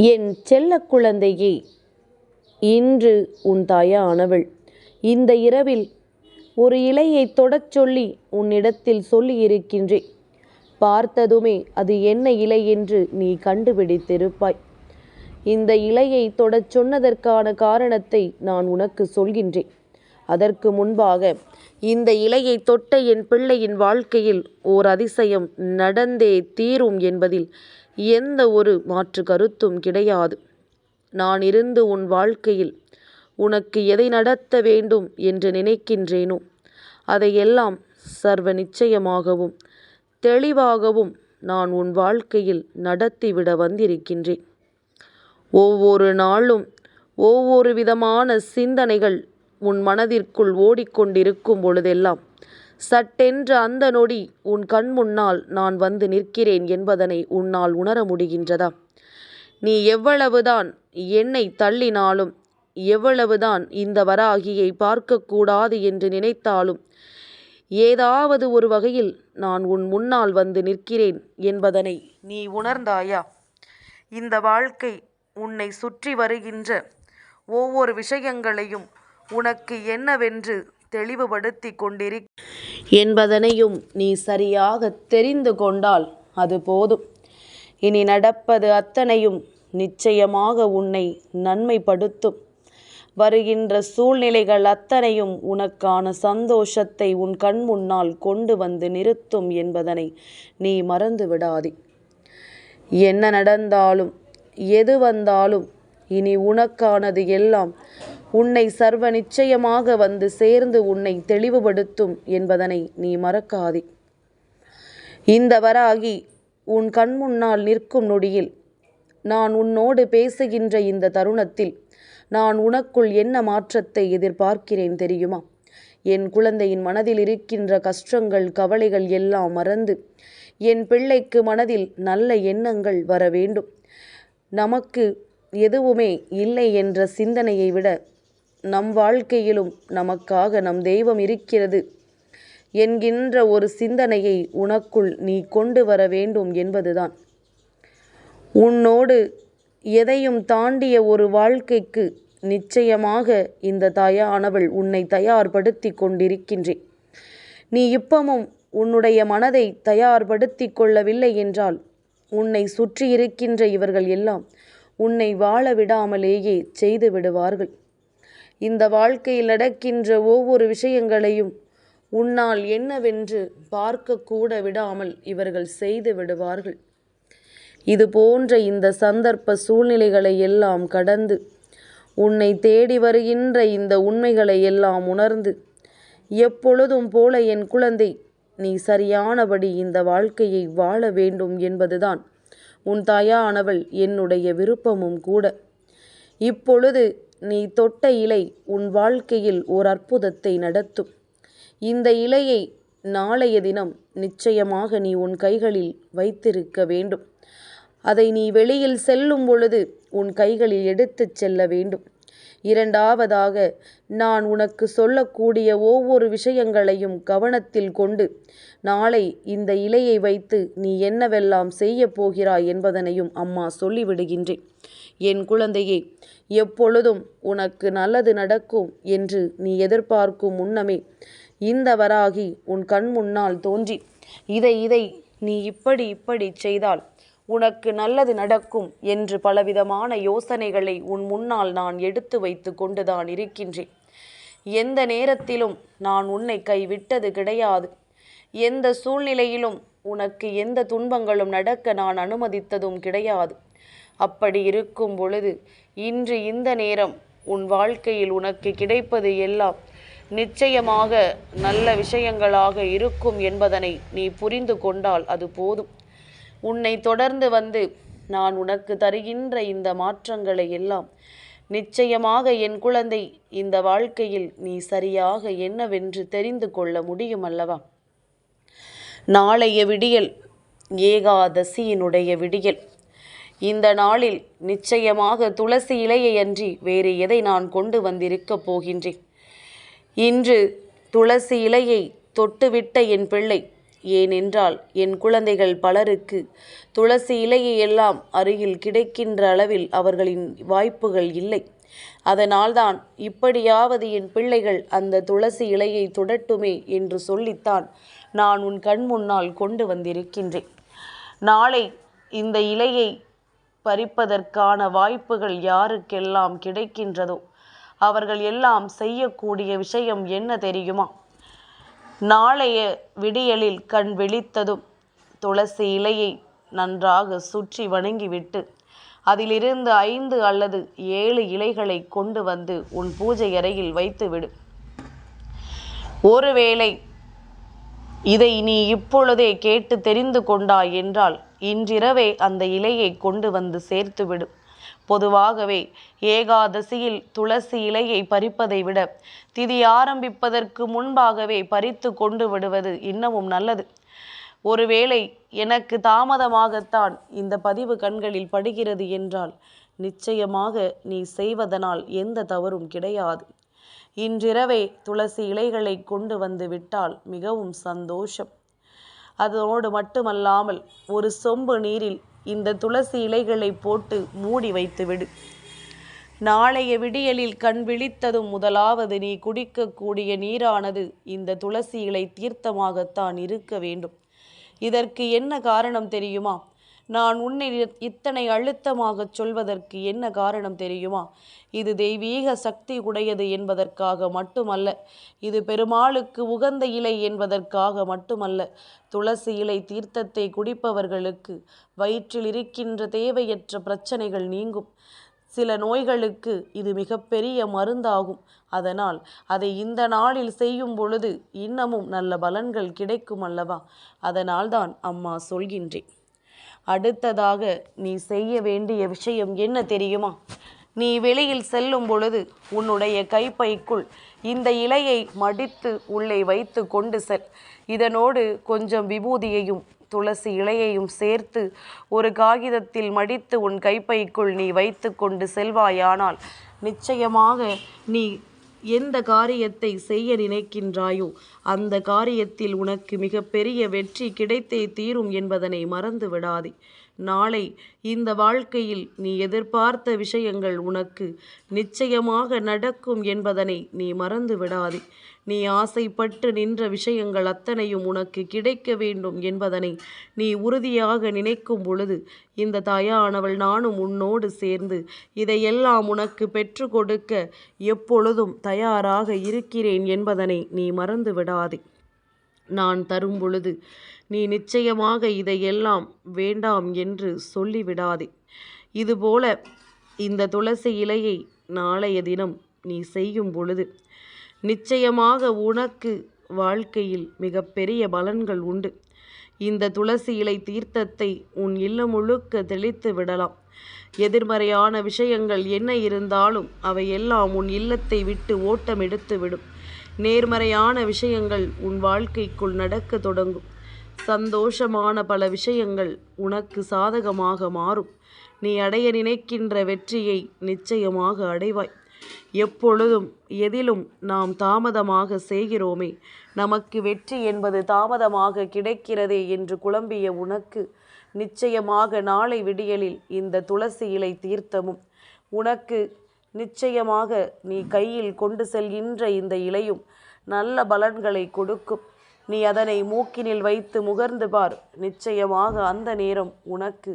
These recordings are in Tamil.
என் செல்ல குழந்தையே இன்று உன் தாயானவள். இந்த இரவில் ஒரு இலையைத் தொடச் சொல்லி உன்னிடத்தில் சொல்லியிருக்கின்றேன். பார்த்ததுமே அது என்ன இலை என்று நீ கண்டுபிடித்திருப்பாய். இந்த இலையை தொடச் சொன்னதற்கான காரணத்தை நான் உனக்கு சொல்கின்றேன். அதற்கு முன்பாக இந்த இலையை தொட்ட என் பிள்ளையின் வாழ்க்கையில் ஓர் அதிசயம் நடந்தே தீரும் என்பதில் எந்த ஒரு மாற்று கருத்தும் கிடையாது. நான் இருந்து உன் வாழ்க்கையில் உனக்கு எதை நடத்த வேண்டும் என்று நினைக்கின்றேனோ அதையெல்லாம் சர்வ நிச்சயமாகவும் தெளிவாகவும் நான் உன் வாழ்க்கையில் நடத்திவிட வந்திருக்கின்றேன். ஒவ்வொரு நாளும் ஒவ்வொரு விதமான சிந்தனைகள் உன் மனதிற்குள் ஓடிக்கொண்டிருக்கும் பொழுதெல்லாம் சட்டென்ற அந்த நொடி உன் கண் முன்னால் நான் வந்து நிற்கிறேன் என்பதனை உன்னால் உணர முடிகின்றதா? நீ எவ்வளவுதான் என்னை தள்ளினாலும் எவ்வளவுதான் இந்த வராகியை பார்க்கக்கூடாது என்று நினைத்தாலும் ஏதாவது ஒரு வகையில் நான் உன் முன்னால் வந்து நிற்கிறேன் என்பதனை நீ உணர்ந்தாயா? இந்த வாழ்க்கை உன்னை சுற்றி வருகின்ற ஒவ்வொரு விஷயங்களையும் உனக்கு என்னவென்று தெளிவுபடுத்தி கொண்டிரு என்பதனையும் நீ சரியாக தெரிந்து கொண்டால் அது போதும். இனி நடப்பது அத்தனையும் நிச்சயமாக உன்னை நன்மைப்படுத்தும். வருகின்ற சூழ்நிலைகள் அத்தனையும் உனக்கான சந்தோஷத்தை உன் கண் முன்னால் கொண்டு வந்து நிறுத்தும் என்பதனை நீ மறந்து விடாதே. என்ன நடந்தாலும் எது வந்தாலும் இனி உனக்கானது எல்லாம் உன்னை சர்வ நிச்சயமாக வந்து சேர்ந்து உன்னை தெளிவுபடுத்தும் என்பதனை நீ மறக்காதே. இந்த வராகி உன் கண் முன்னால் நிற்கும் நொடியில் நான் உன்னோடு பேசுகின்ற இந்த தருணத்தில் நான் உனக்குள் என்ன மாற்றத்தை எதிர்பார்க்கிறேன் தெரியுமா? என் குழந்தையின் மனதில் இருக்கின்ற கஷ்டங்கள் கவலைகள் எல்லாம் மறந்து என் பிள்ளைக்கு மனதில் நல்ல எண்ணங்கள் வர வேண்டும். நமக்கு எதுவுமே இல்லை என்ற சிந்தனையை விட நம் வாழ்க்கையிலும் நமக்காக நம் தெய்வம் இருக்கிறது. என்கின்ற ஒரு சிந்தனையை உனக்குள் நீ கொண்டு வர வேண்டும் என்பதுதான். உன்னோடு எதையும் தாண்டிய ஒரு வாழ்க்கைக்கு நிச்சயமாக இந்த தாயானவள் உன்னை தயார்படுத்தி கொண்டிருக்கின்றேன். நீ இப்பமும் உன்னுடைய மனதை தயார்படுத்தி கொள்ளவில்லை என்றால் உன்னை சுற்றி இருக்கின்ற இவர்கள் எல்லாம் உன்னை வாழ விடாமலேயே செய்து விடுவார்கள். இந்த வாழ்க்கையில் நடக்கின்ற ஒவ்வொரு விஷயங்களையும் உன்னால் என்னவென்று பார்க்கக்கூட விடாமல் இவர்கள் செய்து விடுவார்கள். இது போன்ற இந்த சந்தர்ப்ப சூழ்நிலைகளை எல்லாம் கடந்து உன்னை தேடி வருகின்ற இந்த உண்மைகளை எல்லாம் உணர்ந்து எப்பொழுதும் போல என் குழந்தை நீ சரியானபடி இந்த வாழ்க்கையை வாழ வேண்டும் என்பதுதான் உன் தாயானவள் என்னுடைய விருப்பமும் கூட. இப்பொழுது நீ தொட்ட இலை உன் வாழ்க்கையில் ஓர் அற்புதத்தை நடத்தும். இந்த இலையை நாளைய தினம் நிச்சயமாக நீ உன் கைகளில் வைத்திருக்க வேண்டும். அதை நீ வெளியில் செல்லும் பொழுது உன் கைகளில் எடுத்துச் செல்ல வேண்டும். இரண்டாவதாக நான் உனக்கு சொல்லக்கூடிய ஒவ்வொரு விஷயங்களையும் கவனத்தில் கொண்டு நாளை இந்த இலையை வைத்து நீ என்னவெல்லாம் செய்ய போகிறாய் என்பதனையும் அம்மா சொல்லிவிடுகின்றேன். என் குழந்தையே எப்பொழுதும் உனக்கு நல்லது நடக்கும் என்று நீ எதிர்பார்க்கும் முன்னமே இந்த வராகி உன் கண் முன்னால் தோன்றி இதை இதை நீ இப்படி இப்படி செய்தால் உனக்கு நல்லது நடக்கும் என்று பலவிதமான யோசனைகளை உன் முன்னால் நான் எடுத்து வைத்து கொண்டுதான் இருக்கின்றேன். எந்த நேரத்திலும் நான் உன்னை கைவிட்டது கிடையாது. எந்த சூழ்நிலையிலும் உனக்கு எந்த துன்பங்களும் நடக்க நான் அனுமதித்ததும் கிடையாது. அப்படி இருக்கும் பொழுது இன்று இந்த நேரம் உன் வாழ்க்கையில் உனக்கு கிடைப்பது எல்லாம் நிச்சயமாக நல்ல விஷயங்களாக இருக்கும் என்பதனை நீ புரிந்து கொண்டால் அது போதும். உன்னை தொடர்ந்து வந்து நான் உனக்கு தருகின்ற இந்த மாற்றங்களை எல்லாம் நிச்சயமாக என் குழந்தை இந்த வாழ்க்கையில் நீ சரியாக என்னவென்று தெரிந்து கொள்ள முடியும் அல்லவா? நாளைய விடியல் ஏகாதசியினுடைய விடியல். இந்த நாளில் நிச்சயமாக துளசி இலையை அன்றி வேறு எதை நான் கொண்டு வந்திருக்கப் போகின்றேன். இன்று துளசி இலையை தொட்டுவிட்ட என் பிள்ளை. ஏனென்றால் என் குழந்தைகள் பலருக்கு துளசி இலையை எல்லாம் அருகில் கிடைக்கின்ற அளவில் அவர்களின் வாய்ப்புகள் இல்லை. அதனால்தான் இப்படியாவது என் பிள்ளைகள் அந்த துளசி இலையை தொடட்டுமே என்று சொல்லித்தான் நான் உன் கண் முன்னால் கொண்டு வந்திருக்கின்றேன். நாளை இந்த இலையை பறிப்பதற்கான வாய்ப்புகள் யாருக்கெல்லாம் கிடைக்கின்றதோ அவர்கள் எல்லாம் செய்யக்கூடிய விஷயம் என்ன தெரியுமா? நாளைய விடியலில் கண் விழித்ததும் துளசி இலையை நன்றாக சுற்றி வணங்கிவிட்டு அதிலிருந்து ஐந்து அல்லது ஏழு இலைகளை கொண்டு வந்து உன் பூஜை அறையில் வைத்துவிடு. ஒருவேளை இதை நீ இப்பொழுதே கேட்டு தெரிந்து கொண்டாய் என்றால் இன்றிரவே அந்த இலையை கொண்டு வந்து சேர்த்துவிடும் பொதுவாகவே ஏகாதசியில் துளசி இலையை பறிப்பதை விட திதி ஆரம்பிப்பதற்கு முன்பாகவே பறித்து கொண்டு விடுவது இன்னமும் நல்லது. ஒருவேளை எனக்கு தாமதமாகத்தான் இந்த பதிவு கண்களில் படுகிறது என்றால் நிச்சயமாக நீ செய்வதனால் எந்த தவறும் கிடையாது. இன்றிரவே துளசி இலைகளை கொண்டு வந்து விட்டால் மிகவும் சந்தோஷம். அதோடு மட்டுமல்லாமல் ஒரு சொம்பு நீரில் இந்த துளசி இலைகளை போட்டு மூடி வைத்துவிடு நாளைய விடியலில் கண் விழித்ததும் முதலாவது நீ குடிக்கக்கூடிய நீரானது இந்த துளசி இலை தீர்த்தமாகத்தான் இருக்க வேண்டும். இதற்கு என்ன காரணம் தெரியுமா? நான் உன்னை இத்தனை அழுத்தமாகச் சொல்வதற்கு என்ன காரணம் தெரியுமா? இது தெய்வீக சக்தி உடையது என்பதற்காக மட்டுமல்ல இது பெருமாளுக்கு உகந்த இலை என்பதற்காக மட்டுமல்ல துளசி இலை தீர்த்தத்தை குடிப்பவர்களுக்கு வயிற்றில் இருக்கின்ற தேவையற்ற பிரச்சனைகள் நீங்கும். சில நோய்களுக்கு இது மிகப்பெரிய மருந்தாகும். அதனால் அதை இந்த நாளில் செய்யும் பொழுது இன்னமும் நல்ல பலன்கள் கிடைக்கும் அல்லவா? அதனால்தான் அம்மா சொல்கின்றேன். அடுத்ததாக நீ செய்ய வேண்டிய விஷயம் என்ன தெரியுமா? நீ வெளியில் செல்லும் பொழுது உன்னுடைய கைப்பைக்குள் இந்த இலையை மடித்து உள்ளே வைத்து கொண்டு செல். இதனோடு கொஞ்சம் விபூதியையும் துளசி இலையையும் சேர்த்து ஒரு காகிதத்தில் மடித்து உன் கைப்பைக்குள் நீ வைத்து கொண்டு செல்வாயானால் நிச்சயமாக நீ எந்த காரியத்தை செய்ய நினைக்கின்றாயோ அந்த காரியத்தில் உனக்கு மிகப்பெரிய வெற்றி கிடைத்தே தீரும் என்பதனை மறந்து விடாதே நாளை இந்த வாழ்க்கையில் நீ எதிர்பார்த்த விஷயங்கள் உனக்கு நிச்சயமாக நடக்கும் என்பதனை நீ மறந்து விடாதே. நீ ஆசைப்பட்டு நின்ற விஷயங்கள் அத்தனையும் உனக்கு கிடைக்க வேண்டும் என்பதனை நீ உறுதியாக நினைக்கும் பொழுது இந்த தாயானவள் நானும் உன்னோடு சேர்ந்து இதையெல்லாம் உனக்கு பெற்று கொடுக்க எப்பொழுதும் தயாராக இருக்கிறேன் என்பதனை நீ மறந்து விடாதே. நான் தரும் பொழுது நீ நிச்சயமாக இதையெல்லாம் வேண்டாம் என்று சொல்லிவிடாதே. இதுபோல இந்த துளசி இலையை நாளைய தினம் நீ செய்யும் பொழுது நிச்சயமாக உனக்கு வாழ்க்கையில் மிகப்பெரிய பலன்கள் உண்டு. இந்த துளசி இலை தீர்த்தத்தை உன் இல்லம் முழுக்க தெளித்து விடலாம். எதிர்மறையான விஷயங்கள் என்ன இருந்தாலும் அவை எல்லாம் உன் இல்லத்தை விட்டு ஓட்டம் எடுத்து விடும். நேர்மறையான விஷயங்கள் உன் வாழ்க்கைக்குள் நடக்க தொடங்கும். சந்தோஷமான பல விஷயங்கள் உனக்கு சாதகமாக மாறும். நீ அடைய நினைக்கின்ற வெற்றியை நிச்சயமாக அடைவாய். எப்பொழுதும் எதிலும் நாம் தாமதமாக செய்கிறோமே. நமக்கு வெற்றி என்பது தாமதமாக கிடைக்கிறதே என்று குழம்பிய உனக்கு நிச்சயமாக நாளை விடியலில் இந்த துளசி இலை தீர்த்தமும். உனக்கு நிச்சயமாக நீ கையில் கொண்டு செல்கின்ற இந்த இலையும் நல்ல பலன்களை கொடுக்கும். நீ அதனை மூக்கினில் வைத்து முகர்ந்து பார். நிச்சயமாக அந்த நேரம் உனக்கு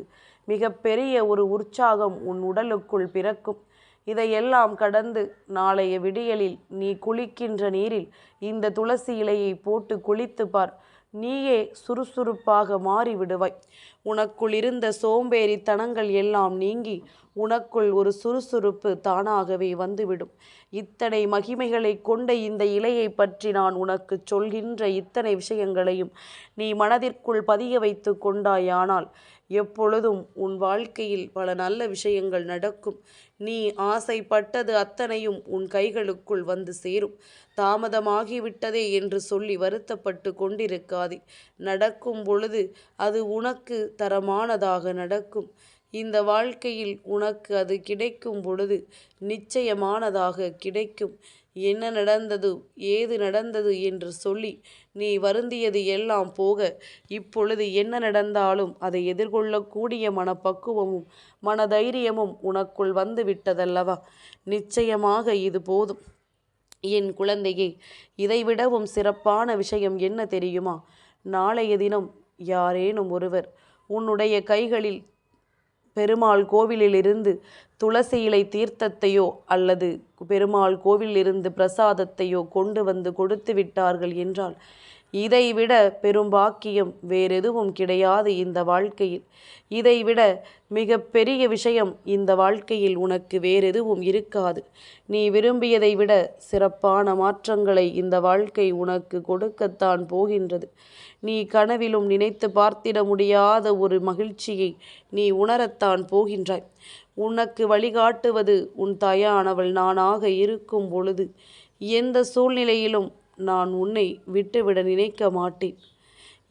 மிகப்பெரிய ஒரு உற்சாகம் உன் உடலுக்குள் பிறக்கும். இதையெல்லாம் கடந்து நாளைய விடியலில் நீ குளிக்கின்ற நீரில் இந்த துளசி இலையை போட்டு குளித்து பார். நீயே சுறுசுறுப்பாக மாறிவிடுவாய். உனக்குள் இருந்த சோம்பேறித்தனங்கள் எல்லாம் நீங்கி உனக்குள் ஒரு சுறுசுறுப்பு தானாகவே வந்துவிடும். இத்தனை மகிமைகளை கொண்ட இந்த இலையை பற்றி நான் உனக்கு சொல்கின்ற இத்தனை விஷயங்களையும் நீ மனதிற்குள் பதிய வைத்து கொண்டாயானால் எப்பொழுதும் உன் வாழ்க்கையில் பல நல்ல விஷயங்கள் நடக்கும். நீ ஆசைப்பட்டது அத்தனையும் உன் கைகளுக்குள் வந்து சேரும். தாமதமாகிவிட்டதே என்று சொல்லி வருத்தப்பட்டு கொண்டிருக்காதே. நடக்கும் பொழுது அது உனக்கு தரமானதாக நடக்கும். இந்த வாழ்க்கையில் உனக்கு அது கிடைக்கும் பொழுது நிச்சயமானதாக கிடைக்கும். என்ன நடந்தது? ஏது நடந்தது? என்று சொல்லி நீ வருந்தியது எல்லாம் போக இப்பொழுது என்ன நடந்தாலும் அதை எதிர்கொள்ளக்கூடிய மனப்பக்குவமும் மனதைரியமும் உனக்குள் வந்து விட்டதல்லவா நிச்சயமாக இது போதும். என் குழந்தையே இதைவிடவும் சிறப்பான விஷயம் என்ன தெரியுமா? நாளைய தினம் யாரேனும் ஒருவர் உன்னுடைய கைகளில் பெருமாள் கோவிலிலிருந்து துளசி இலை தீர்த்தத்தையோ அல்லது பெருமாள் கோவிலிலிருந்து பிரசாதத்தையோ கொண்டு வந்து கொடுத்து விட்டார்கள் என்றால் இதைவிட பெரும்பாக்கியம் வேறெதுவும் கிடையாது இந்த வாழ்க்கையில். இதைவிட மிக பெரிய விஷயம் இந்த வாழ்க்கையில் உனக்கு வேறெதுவும் இருக்காது. நீ விரும்பியதை விட சிறப்பான மாற்றங்களை இந்த வாழ்க்கை உனக்கு கொடுக்கத்தான் போகின்றது. நீ கனவிலும் நினைத்து பார்த்திட முடியாத ஒரு மகிழ்ச்சியை நீ உணரத்தான் போகின்றாய். உனக்கு வழிகாட்டுவது உன் தாயானவள் நானாக இருக்கும் பொழுது எந்த சூழ்நிலையிலும் நான் உன்னை விட்டுவிட நினைக்க மாட்டேன்.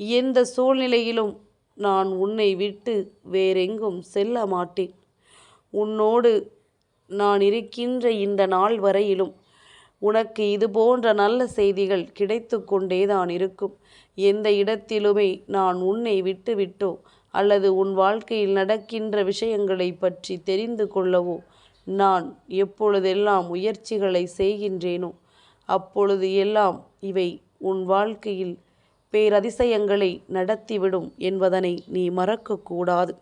எந்த சூழ்நிலையிலும் நான் உன்னை விட்டு வேறெங்கும் செல்ல மாட்டேன். உன்னோடு நான் இருக்கின்ற இந்த நாள் வரையிலும் உனக்கு இது போன்ற நல்ல செய்திகள் கிடைத்து கொண்டேதான் இருக்கும். எந்த இடத்திலுமே நான் உன்னை விட்டுவிட்டோ அல்லது உன் வாழ்க்கையில் நடக்கின்ற விஷயங்களை பற்றி தெரிந்து கொள்ளவோ நான் எப்பொழுதெல்லாம் முயற்சிகளை செய்கின்றேனோ அப்பொழுது எல்லாம் இவை உன் வாழ்க்கையில் பேரதிசயங்களை நடத்திவிடும் என்பதனை நீ மறக்கக்கூடாது.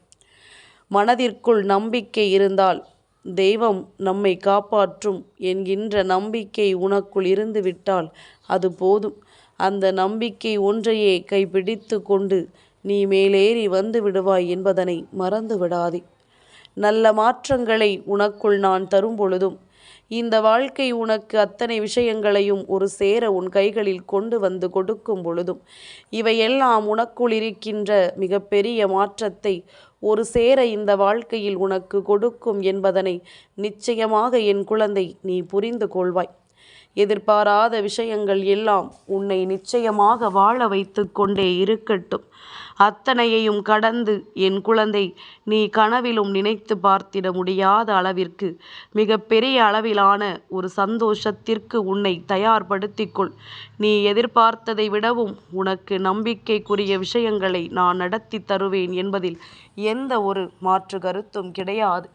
மனதிற்குள் நம்பிக்கை இருந்தால் தெய்வம் நம்மை காப்பாற்றும் என்கின்ற நம்பிக்கை உனக்குள் இருந்துவிட்டால் அது போதும். அந்த நம்பிக்கை ஒன்றையே கைப்பிடித்து கொண்டு நீ மேலேறி வந்து விடுவாய் என்பதனை மறந்து விடாதே நல்ல மாற்றங்களை உனக்குள் நான் தரும் பொழுதும் இந்த வாழ்க்கை உனக்கு அத்தனை விஷயங்களையும் ஒரு சேர உன் கைகளில் கொண்டு வந்து கொடுக்கும் பொழுதும் இவையெல்லாம் உனக்குள் இருக்கின்ற மிகப்பெரிய மாற்றத்தை ஒரு சேர இந்த வாழ்க்கையில் உனக்கு கொடுக்கும் என்பதனை நிச்சயமாக என் குழந்தை நீ புரிந்து கொள்வாய். எதிர்பாராத விஷயங்கள் எல்லாம் உன்னை நிச்சயமாக வாழ வைத்து கொண்டே இருக்கட்டும். அத்தனையையும் கடந்து என் குழந்தை நீ கனவிலும் நினைத்து பார்த்திட முடியாத அளவிற்கு மிக பெரிய அளவிலான ஒரு சந்தோஷத்திற்கு உன்னை தயார்படுத்திக்கொள். நீ எதிர்பார்த்ததை விடவும் உனக்கு நம்பிக்கைக்குரிய விஷயங்களை நான் நடத்தி தருவேன் என்பதில் எந்த ஒரு மாற்று கருத்தும் கிடையாது.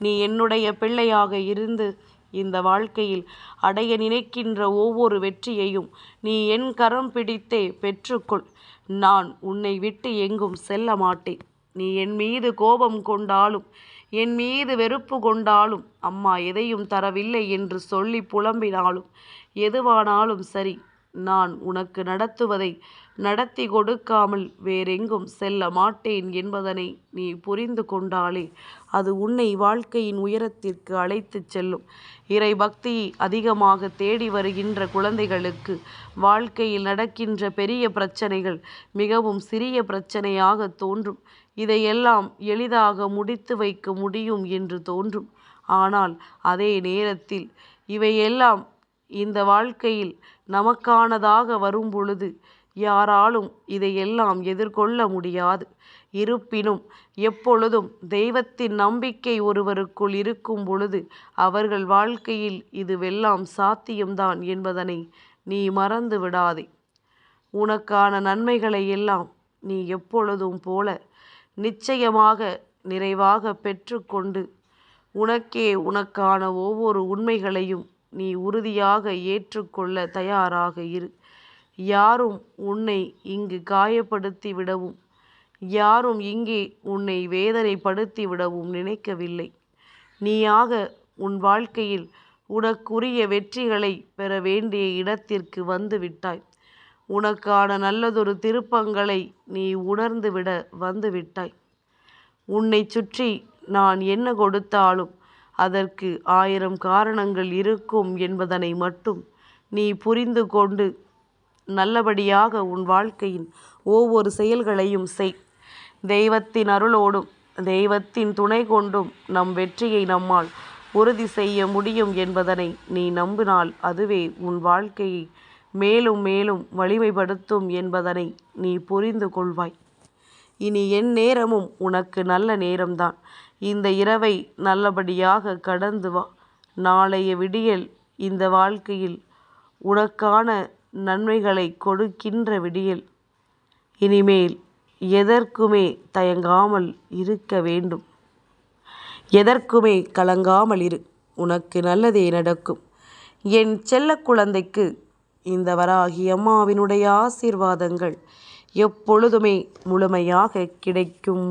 நீ என்னுடைய பிள்ளையாக இருந்து இந்த வாழ்க்கையில் அடைய நினைக்கின்ற ஒவ்வொரு வெற்றியையும் நீ என் கரம் பிடித்தே பெற்றுக்கொள். நான் உன்னை விட்டு எங்கும் செல்ல மாட்டேன். நீ என் மீது கோபம் கொண்டாலும் என் மீது வெறுப்பு கொண்டாலும் அம்மா எதையும் தரவில்லை என்று சொல்லி புலம்பினாலும் எதுவானாலும் சரி நான் உனக்கு நடத்துவதை நடத்தி கொடுக்காமல் வேறெங்கும் செல்ல மாட்டேன் என்பதனை நீ புரிந்து கொண்டாலே அது உன்னை வாழ்க்கையின் உயரத்திற்கு அழைத்துச் செல்லும். இறை பக்தி அதிகமாக தேடி வருகின்ற குழந்தைகளுக்கு வாழ்க்கையில் நடக்கின்ற பெரிய பிரச்சனைகள் மிகவும் சிறிய பிரச்சனையாக தோன்றும். இதையெல்லாம் எளிதாக முடித்து வைக்க முடியும் என்று தோன்றும். ஆனால் அதே நேரத்தில் இவையெல்லாம் இந்த வாழ்க்கையில் நமக்கானதாக வரும்பொழுது யாராலும் இதையெல்லாம் எதிர்கொள்ள முடியாது. இருப்பினும் எப்பொழுதும் தெய்வத்தின் நம்பிக்கை ஒருவருக்குள் இருக்கும் பொழுது அவர்கள் வாழ்க்கையில் இதுவெல்லாம் சாத்தியம்தான் என்பதனை நீ மறந்து விடாதே உனக்கான நன்மைகளை எல்லாம் நீ எப்பொழுதும் போல நிச்சயமாக நிறைவாக பெற்றுக்கொண்டு உனக்கே உனக்கான ஒவ்வொரு உண்மைகளையும் நீ உறுதியாக ஏற்றுக்கொள்ள தயாராக இரு. யாரும் உன்னை இங்கு காயப்படுத்தி விடவும் யாரும் இங்கே உன்னை வேதனைப்படுத்தி விடவும் நினைக்கவில்லை. நீயாக உன் வாழ்க்கையில் உனக்குரிய வெற்றிகளை பெற வேண்டிய இடத்திற்கு வந்துவிட்டாய் உனக்கான நல்லதொரு திருப்பங்களை நீ உணர்ந்துவிட வந்துவிட்டாய் உன்னை சுற்றி நான் என்ன கொடுத்தாலும் அதற்கு ஆயிரம் காரணங்கள் இருக்கும் என்பதனை மட்டும் நீ புரிந்து கொண்டு நல்லபடியாக உன் வாழ்க்கையின் ஒவ்வொரு செயல்களையும் செய். தெய்வத்தின் அருளோடும் தெய்வத்தின் துணை கொண்டும் நம் வெற்றியை நம்மால் உறுதி செய்ய முடியும் என்பதனை நீ நம்பினால் அதுவே உன் வாழ்க்கையை மேலும் மேலும் வலிமைப்படுத்தும் என்பதனை நீ புரிந்து கொள்வாய். இனி என் நேரமும் உனக்கு நல்ல நேரம்தான். இந்த இரவை நல்லபடியாக கடந்து வா. நாளைய விடியல் இந்த வாழ்க்கையில் உனக்கான நன்மைகளை கொடுக்கின்ற விடியல். இனிமேல் எதற்குமே தயங்காமல் இருக்க வேண்டும். எதற்குமே கலங்காமல் இரு. உனக்கு நல்லதே நடக்கும். என் செல்ல குழந்தைக்கு இந்த வராகி அம்மாவினுடைய ஆசீர்வாதங்கள் எப்பொழுதுமே முழுமையாக கிடைக்கும்.